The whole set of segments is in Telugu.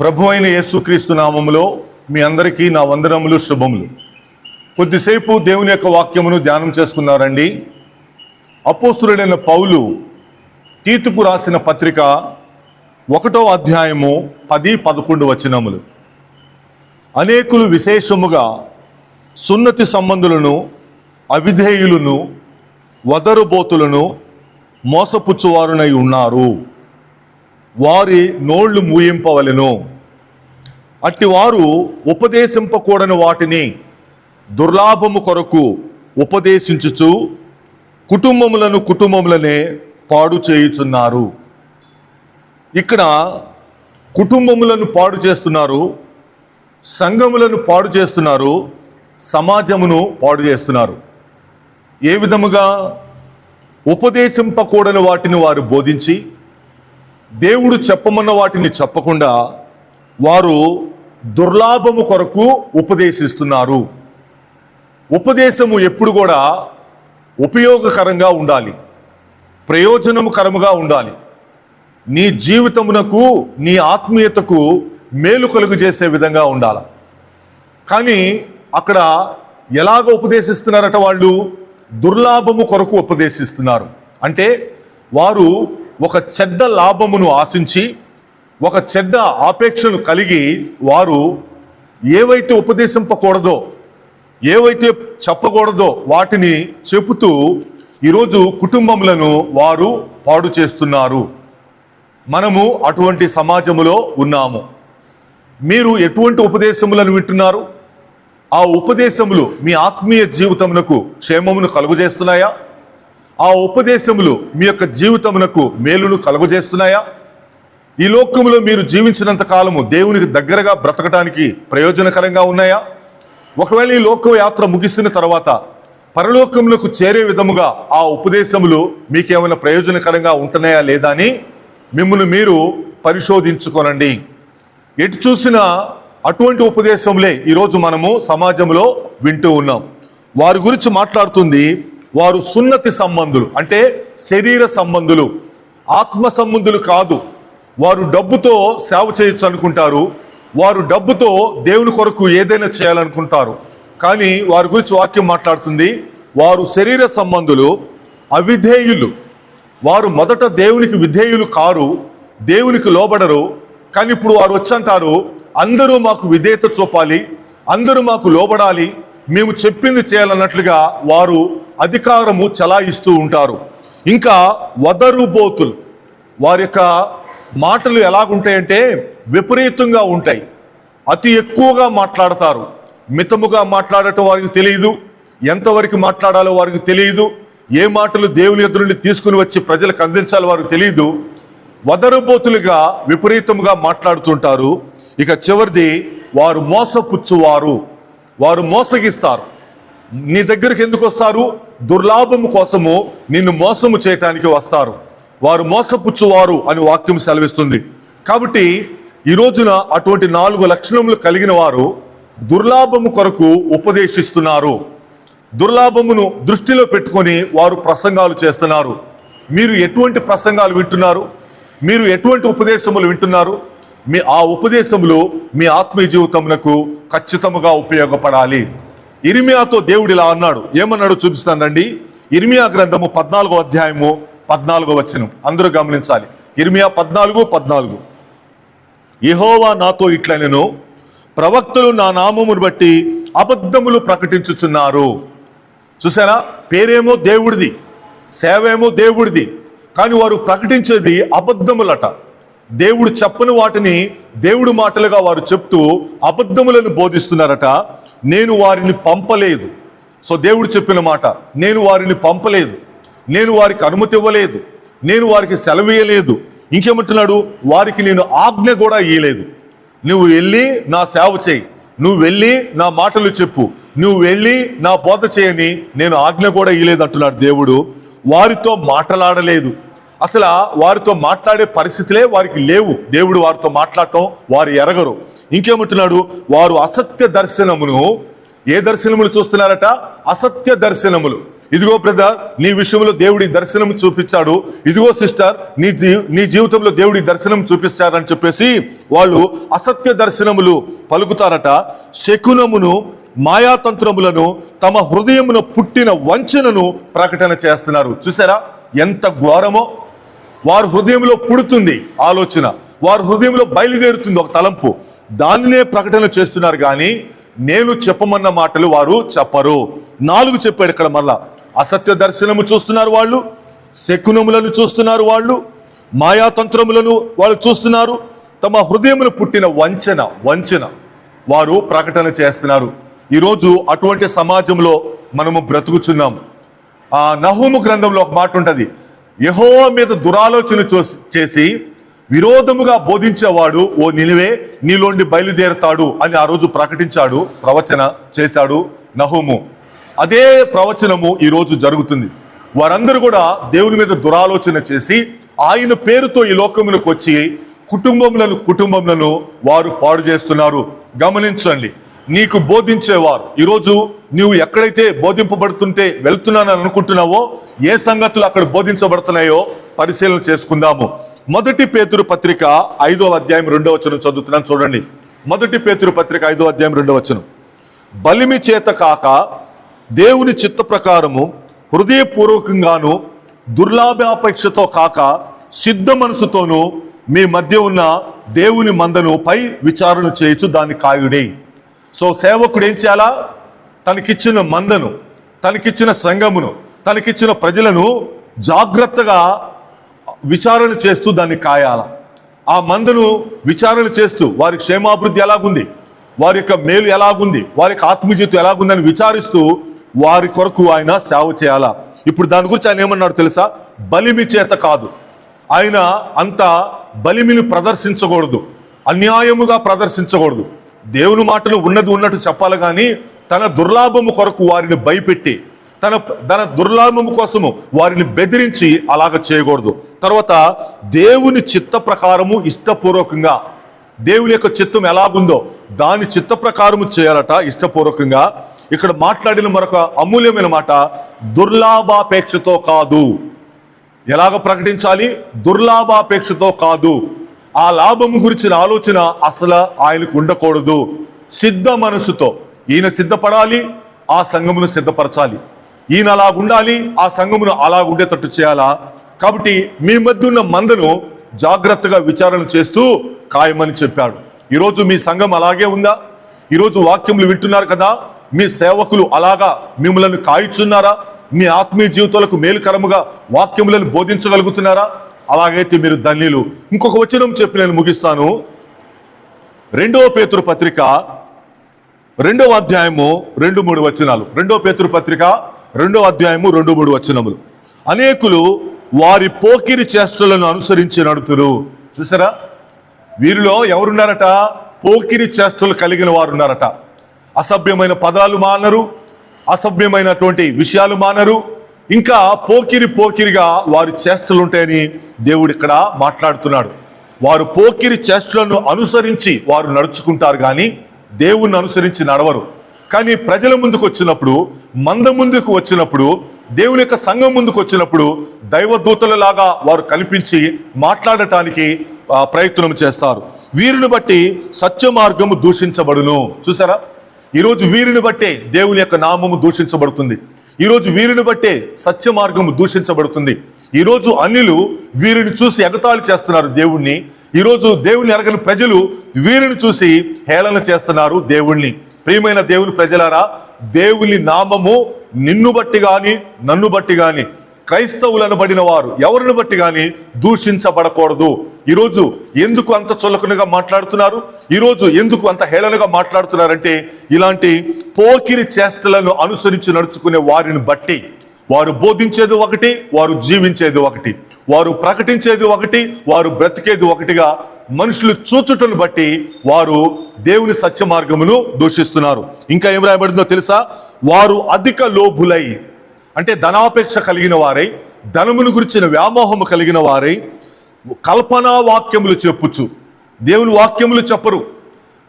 ప్రభు అయిన యేసుక్రీస్తు నామములో మీ అందరికీ నా వందనములు శుభములు. కొద్దిసేపు దేవుని యొక్క వాక్యమును ధ్యానం చేసుకున్నారండి. అపోస్తుడైన పౌలు తీతుకు రాసిన పత్రిక ఒకటో అధ్యాయము పది పదకొండు వచనములు. అనేకులు విశేషముగా సున్నతి సంబంధులను అవిధేయులను వదరుబోతులను మోసపుచ్చువారునై ఉన్నారు. వారి నోళ్ళు మూయింపవలను. అట్టి వారు ఉపదేశింపకూడని వాటిని దుర్లాభము కొరకు ఉపదేశించుచు కుటుంబములను కుటుంబములనే పాడు చేయుచున్నారు. ఇక్కడ కుటుంబములను పాడు చేస్తున్నారు సంఘములను పాడు చేస్తున్నారు సమాజమును పాడు చేస్తున్నారు. ఏ విధముగా ఉపదేశింపకూడని వాటిని వారు బోధించి దేవుడు చెప్పమన్న వాటిని చెప్పకుండా వారు దుర్లాభము కొరకు ఉపదేశిస్తున్నారు. ఉపదేశము ఎప్పుడు కూడా ఉపయోగకరంగా ఉండాలి. ప్రయోజనముకరముగా ఉండాలి. నీ జీవితమునకు నీ ఆత్మీయతకు మేలు కలుగు చేసే విధంగా ఉండాలి. కానీ అక్కడ ఎలాగ ఉపదేశిస్తున్నారట వాళ్ళు? దుర్లాభము కొరకు ఉపదేశిస్తున్నారు. అంటే వారు ఒక చెడ్డ లాభమును ఆశించి ఒక చెడ్డ ఆపేక్షను కలిగి వారు ఏవైతే ఉపదేశింపకూడదో ఏవైతే చెప్పకూడదో వాటిని చెబుతూ ఈరోజు కుటుంబములను వారు పాడు చేస్తున్నారు. మనము అటువంటి సమాజములో ఉన్నాము. మీరు ఎటువంటి ఉపదేశములను వింటున్నారు? ఆ ఉపదేశములు మీ ఆత్మీయ జీవితమునకు క్షేమమును కలుగజేస్తున్నాయా? ఆ ఉపదేశములు మీ యొక్క జీవితమునకు మేలును కలుగజేస్తున్నాయా? ఈ లోకములో మీరు జీవించినంత కాలము దేవునికి దగ్గరగా బ్రతకటానికి ప్రయోజనకరంగా ఉన్నాయా? ఒకవేళ ఈ లోక యాత్ర ముగిసిన తర్వాత పరలోకములకు చేరే విధముగా ఆ ఉపదేశములు మీకేమైనా ప్రయోజనకరంగా ఉంటున్నాయా లేదా అని మిమ్మల్ని మీరు పరిశోధించుకోనండి. ఎటు చూసినా అటువంటి ఉపదేశములే ఈరోజు మనము సమాజంలో వింటూ ఉన్నాం. వారి గురించి మాట్లాడుతుంది వారు సున్నతి సంబంధులు అంటే శరీర సంబంధులు ఆత్మ సంబంధులు కాదు. వారు డబ్బుతో సేవ చేయొచ్చు అనుకుంటారు. వారు డబ్బుతో దేవుని కొరకు ఏదైనా చేయాలనుకుంటారు. కానీ వారి గురించి వాక్యం మాట్లాడుతుంది వారు శరీర సంబంధులు అవిధేయులు. వారు మొదట దేవునికి విధేయులు కారు దేవునికి లోబడరు. కానీ ఇప్పుడు వారు వచ్చంటారు అందరూ మాకు విధేయత చూపాలి అందరూ మాకు లోబడాలి మేము చెప్పింది చేయాలన్నట్లుగా వారు అధికారము చలాయిస్తూ ఉంటారు. ఇంకా వదరుబోతులు వారి యొక్క మాటలు ఎలాగుంటాయంటే విపరీతంగా ఉంటాయి. అతి ఎక్కువగా మాట్లాడతారు. మితముగా మాట్లాడటం వారికి తెలియదు. ఎంతవరకు మాట్లాడాలో వారికి తెలియదు. ఏ మాటలు దేవుని ఎదురు నుండి తీసుకుని వచ్చి ప్రజలకు అందించాలో వారికి తెలియదు. వదరుబోతులుగా విపరీతముగా మాట్లాడుతుంటారు. ఇక చివరిది వారు మోసపుచ్చువారు. వారు మోసగిస్తారు. నీ దగ్గరికి ఎందుకు వస్తారు? దుర్లాభము కోసము నిన్ను మోసము చేయటానికి వస్తారు. వారు మోసపుచ్చువారు అని వాక్యం సెలవిస్తుంది. కాబట్టి ఈ రోజున అటువంటి నాలుగు లక్షణములు కలిగిన వారు దుర్లాభము కొరకు ఉపదేశిస్తున్నారు. దుర్లాభమును దృష్టిలో పెట్టుకొని వారు ప్రసంగాలు చేస్తున్నారు. మీరు ఎటువంటి ప్రసంగాలు వింటున్నారు? మీరు ఎటువంటి ఉపదేశములు వింటున్నారు? మీ ఆ ఉపదేశములు మీ ఆత్మీయ జీవితమునకు ఖచ్చితముగా ఉపయోగపడాలి. ఇరిమియాతో దేవుడు ఇలా అన్నాడు. ఏమన్నాడు చూపిస్తానండి ఇరిమియా గ్రంథము పద్నాలుగో అధ్యాయము పద్నాలుగో వచనం. అందరూ గమనించాలి. ఇరిమియా పద్నాలుగు పద్నాలుగు. యెహోవా నాతో ఇట్లనెను ప్రవక్తలు నా నామమును బట్టి అబద్ధములు ప్రకటించుచున్నారు. చూసారా పేరేమో దేవుడిది సేవేమో దేవుడిది కానీ వారు ప్రకటించేది అబద్ధములట. దేవుడు చెప్పని వాటిని దేవుడు మాటలుగా వారు చెప్తూ అబద్ధములను బోధిస్తున్నారట. నేను వారిని పంపలేదు. సో దేవుడు చెప్పిన మాట నేను వారిని పంపలేదు. నేను వారికి అనుమతి ఇవ్వలేదు. నేను వారికి సెలవేయలేదు ఇంకేమంటున్నాడు? వారికి నేను ఆజ్ఞ కూడా ఇయ్యలేదు. నువ్వు వెళ్ళి నా సేవ చేయి. నువ్వు వెళ్ళి నా మాటలు చెప్పు. నువ్వు వెళ్ళి నా బోధ చేయని నేను ఆజ్ఞ కూడా ఇయ్యలేదు అంటున్నాడు దేవుడు. వారితో మాట్లాడలేదు. అసలు వారితో మాట్లాడే పరిస్థితులే వారికి లేవు. దేవుడు వారితో మాట్లాడటం వారు ఎరగరు. ఇంకేమంటున్నాడు? వారు అసత్య దర్శనమును ఏ దర్శనములు చూస్తున్నారట? అసత్య దర్శనములు. ఇదిగో బ్రదర్ నీ విషయంలో దేవుడి దర్శనం చూపించాడు. ఇదిగో సిస్టర్ నీ నీ జీవితంలో దేవుడి దర్శనం చూపిస్తారని చెప్పేసి వాళ్ళు అసత్య దర్శనములు పలుకుతారట. శకునమును మాయాతంత్రములను తమ హృదయమున పుట్టిన వంచనను ప్రకటన చేస్తున్నారు. చూసారా? ఎంత ఘోరమో! వారి హృదయంలో పుడుతుంది ఆలోచన. వారి హృదయంలో బయలుదేరుతుంది ఒక తలంపు. దానినే ప్రకటన చేస్తున్నారు కానీ నేను చెప్పమన్న మాటలు వారు చెప్పరు. నాలుగు చెప్పాడు ఇక్కడ మళ్ళా అసత్య దర్శనము చూస్తున్నారు వాళ్ళు శకునములను చూస్తున్నారు వాళ్ళు మాయాతంత్రములను వాళ్ళు చూస్తున్నారు. తమ హృదయములు పుట్టిన వంచన వంచన వారు ప్రకటన చేస్తున్నారు. ఈరోజు అటువంటి సమాజంలో మనము బ్రతుకుచున్నాం. ఆ నహూము గ్రంథంలో ఒక మాట ఉంటుంది. యహో మీద దురాలోచన చేసి విరోధముగా బోధించేవాడు ఓ నిలువే నీలోండి బయలుదేరతాడు అని ఆ రోజు ప్రకటించాడు ప్రవచన చేశాడు నహోము. అదే ప్రవచనము ఈ రోజు జరుగుతుంది. వారందరూ కూడా దేవుని మీద దురాలోచన చేసి ఆయన పేరుతో ఈ లోకములకు వచ్చి కుటుంబములను కుటుంబములను వారు పాడు చేస్తున్నారు. గమనించండి. నీకు బోధించేవారు. ఈరోజు నువ్వు ఎక్కడైతే బోధింపబడుతుంటే వెళ్తున్నానని అనుకుంటున్నావో ఏ సంగతులు అక్కడ బోధించబడుతున్నాయో పరిశీలన చేసుకుందాము. మొదటి పేతురు పత్రిక ఐదో అధ్యాయం రెండో వచనం చదువుతున్నాను చూడండి. మొదటి పేతురు పత్రిక ఐదో అధ్యాయం రెండో వచనం. బలిమి చేత కాక దేవుని చిత్త ప్రకారము హృదయపూర్వకంగాను దుర్లాభాపేక్షతో కాక సిద్ధ మనసుతోనూ మీ మధ్య ఉన్న దేవుని మందను పై విచారణ చేయొచ్చు దాన్ని కాయుడే. సో సేవకుడు ఏం చేయాలా? తనకిచ్చిన మందను తనకిచ్చిన సంఘమును తనకిచ్చిన ప్రజలను జాగ్రత్తగా విచారణ చేస్తూ దాన్ని కాయాల. ఆ మందను విచారణ చేస్తూ వారి క్షేమాభివృద్ధి ఎలాగుంది? వారి యొక్క మేలు ఎలాగుంది? వారి యొక్క ఆత్మజీవితం ఎలాగుందని విచారిస్తూ వారి కొరకు ఆయన సేవ చేయాలా? ఇప్పుడు దాని గురించి ఆయన ఏమన్నాడు తెలుసా? బలిమి చేత కాదు. ఆయన అంత బలిమిని ప్రదర్శించకూడదు. అన్యాయముగా ప్రదర్శించకూడదు. దేవుని మాటలు ఉన్నది ఉన్నట్టు చెప్పాలి కానీ తన దుర్లాభము కొరకు వారిని భయపెట్టి తన తన దుర్లాభము కోసము వారిని బెదిరించి అలాగ చేయకూడదు. తర్వాత దేవుని చిత్త ప్రకారము ఇష్టపూర్వకంగా దేవుని యొక్క చిత్తం ఎలాగుందో దాని చిత్త ప్రకారము చేయాలట ఇష్టపూర్వకంగా. ఇక్కడ మాట్లాడిన మరొక అమూల్యమైన మాట దుర్లాభాపేక్షతో కాదు. ఎలాగ ప్రకటించాలి? దుర్లాభాపేక్షతో కాదు. ఆ లాభము గురించిన ఆలోచన అసలు ఆయనకు ఉండకూడదు. సిద్ధ మనసుతో ఈయన సిద్ధపడాలి ఆ సంఘమును సిద్ధపరచాలి. ఈయన అలా ఉండాలి ఆ సంఘమును అలా ఉండేటట్టు చేయాలా? కాబట్టి మీ మధ్య ఉన్న మందను జాగ్రత్తగా విచారణ చేస్తూ ఖాయమని చెప్పాడు. ఈరోజు మీ సంఘం అలాగే ఉందా? ఈరోజు వాక్యములు వింటున్నారు కదా? మీ సేవకులు అలాగా మిమ్మల్ని కాయిచున్నారా? మీ ఆత్మీయ జీవితాలకు మేలుకరముగా వాక్యములను బోధించగలుగుతున్నారా? అలాగైతే మీరు ధన్యులు. ఇంకొక వచనం చెప్పి నేను ముగిస్తాను. రెండవ పేతురు పత్రిక రెండవ అధ్యాయము రెండు మూడు వచనాలు. రెండవ పేతురు పత్రిక రెండవ అధ్యాయము రెండు మూడు వచనములు. అనేకులు వారి పోకిరి చేష్టలను అనుసరించి నడుతురు. చూసారా? వీరిలో ఎవరున్నారట? పోకిరి చేష్టలు కలిగిన వారు ఉన్నారట అసభ్యమైన పదాలు మానరు. అసభ్యమైనటువంటి విషయాలు మానరు. ఇంకా పోకిరి పోకిరిగా వారి చేష్టలు ఉంటాయని దేవుడు ఇక్కడ మాట్లాడుతున్నాడు. వారు పోకిరి చేష్టలను అనుసరించి వారు నడుచుకుంటారు కానీ దేవుణ్ణి అనుసరించి నడవరు. కానీ ప్రజల ముందుకు వచ్చినప్పుడు మంద ముందుకు వచ్చినప్పుడు దేవుని యొక్క సంఘం ముందుకు వచ్చినప్పుడు దైవదూతలలాగా వారు కనిపించి మాట్లాడటానికి ప్రయత్నం చేస్తారు. వీరిని బట్టి సత్య మార్గము దూషించబడును. చూసారా? ఈరోజు వీరిని బట్టే దేవుని యొక్క నామము దూషించబడుతుంది. ఈరోజు వీరిని బట్టే సత్య మార్గము దూషించబడుతుంది. ఈరోజు అన్యులు వీరిని చూసి ఎగతాళి చేస్తున్నారు దేవుణ్ణి. ఈరోజు దేవుని ఎరగని ప్రజలు వీరిని చూసి హేళన చేస్తున్నారు దేవుణ్ణి. ప్రియమైన దేవుని ప్రజలారా దేవుని నామము నిన్ను బట్టి కానీ నన్ను బట్టి కానీ క్రైస్తవులను పడిన వారు ఎవరిని బట్టి కానీ దూషించబడకూడదు. ఈరోజు ఎందుకు అంత చులకనగా మాట్లాడుతున్నారు? ఈరోజు ఎందుకు అంత హేళనగా మాట్లాడుతున్నారంటే ఇలాంటి పోకిరి చేష్టలను అనుసరించి నడుచుకునే వారిని బట్టి. వారు బోధించేది ఒకటి వారు జీవించేది ఒకటి. వారు ప్రకటించేది ఒకటి వారు బ్రతికేది ఒకటిగా మనుషులు చూచుటను బట్టి వారు దేవుని సత్య మార్గమును దూషిస్తున్నారు. ఇంకా ఏం రాయబడిందో తెలుసా? వారు అధిక లోభులై అంటే ధనాపేక్ష కలిగిన వారై ధనమును గురించిన వ్యామోహము కలిగిన వారై కల్పనా వాక్యములు చెప్పుచు. దేవుని వాక్యములు చెప్పరు.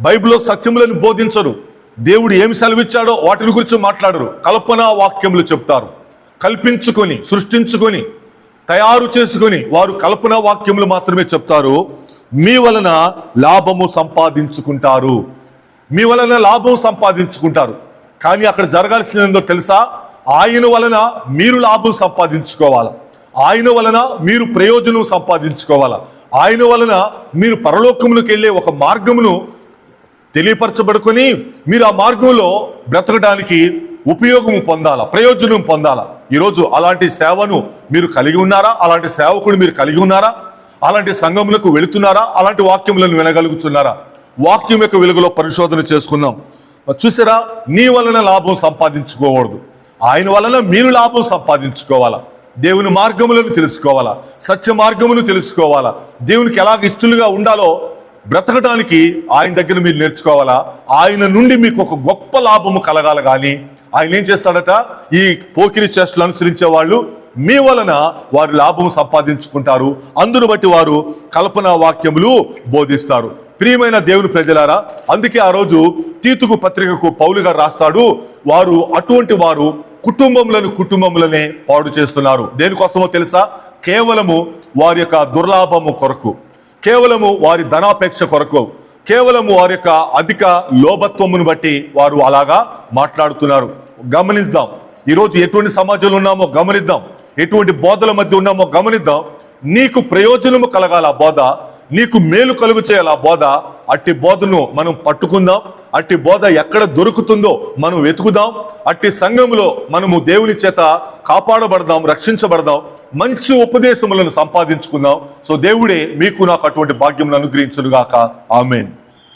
బైబిల్లో సత్యములను బోధించరు. దేవుడు ఏమి సెలవిచ్చాడో వాటిని గురించి మాట్లాడరు. కల్పనా వాక్యములు చెప్తారు. కల్పించుకొని సృష్టించుకొని తయారు చేసుకొని వారు కల్పన వాక్యములు మాత్రమే చెప్తారు. మీ వలన లాభము సంపాదించుకుంటారు. మీ వలన లాభం సంపాదించుకుంటారు. కానీ అక్కడ జరగాల్సిందో తెలుసా? ఆయన వలన మీరు లాభం సంపాదించుకోవాలి? ఆయన వలన మీరు ప్రయోజనం సంపాదించుకోవాలా? ఆయన వలన మీరు పరలోకములకు వెళ్ళే ఒక మార్గమును తెలియపరచబడుకొని మీరు ఆ మార్గంలో బ్రతకడానికి ఉపయోగము పొందాలా ప్రయోజనం పొందాలా? ఈరోజు అలాంటి సేవను మీరు కలిగి ఉన్నారా? అలాంటి సేవకుడు మీరు కలిగి ఉన్నారా? అలాంటి సంఘములకు వెళుతున్నారా? అలాంటి వాక్యములను వినగలుగుతున్నారా? వాక్యం యొక్క వెలుగులో పరిశోధన చేసుకుందాం. చూసారా? నీ వలన లాభం సంపాదించుకోకూడదు. ఆయన వలన మీరు లాభం సంపాదించుకోవాలా? దేవుని మార్గములను తెలుసుకోవాలా? సత్య మార్గమును తెలుసుకోవాలా? దేవునికి ఎలాగ ఇష్టలుగా ఉండాలో బ్రతకడానికి ఆయన దగ్గర మీరు నేర్చుకోవాలా? ఆయన నుండి మీకు ఒక గొప్ప లాభము కలగాల కానీ ఆయన ఏం చేస్తాడట? ఈ పోకిరి చేష్టలు అనుసరించే వాళ్ళు మీ వలన వారు లాభం సంపాదించుకుంటారు. అందును బట్టి వారు కల్పన వాక్యములు బోధిస్తారు. ప్రియమైన దేవుని ప్రజలారా అందుకే ఆ రోజు తీతుకు పత్రికకు పౌలుగా రాస్తాడు. వారు అటువంటి వారు కుటుంబంలోని కుటుంబములనే పాడు చేస్తున్నారు. దేనికోసమో తెలుసా? కేవలము వారి యొక్క దుర్లాభము కొరకు కేవలము వారి ధనాపేక్ష కొరకు కేవలము వారి యొక్క అధిక లోభత్వమును బట్టి వారు అలాగా మాట్లాడుతున్నారు. గమనిద్దాం. ఈరోజు ఎటువంటి సమాజంలో ఉన్నామో గమనిద్దాం. ఎటువంటి బోధల మధ్య ఉన్నామో గమనిద్దాం. నీకు ప్రయోజనము కలగాల బోధ. నీకు మేలు కలుగు చేయాలి ఆ బోధ. అట్టి బోధను మనం పట్టుకుందాం. అట్టి బోధ ఎక్కడ దొరుకుతుందో మనం వెతుకుదాం. అట్టి సంఘములో మనము దేవుని చేత కాపాడబడదాం రక్షించబడదాం. మంచి ఉపదేశములను సంపాదించుకుందాం. సో దేవుడే మీకు నాకు అటువంటి భాగ్యం అనుగ్రహించునుగాక. ఆమెన్.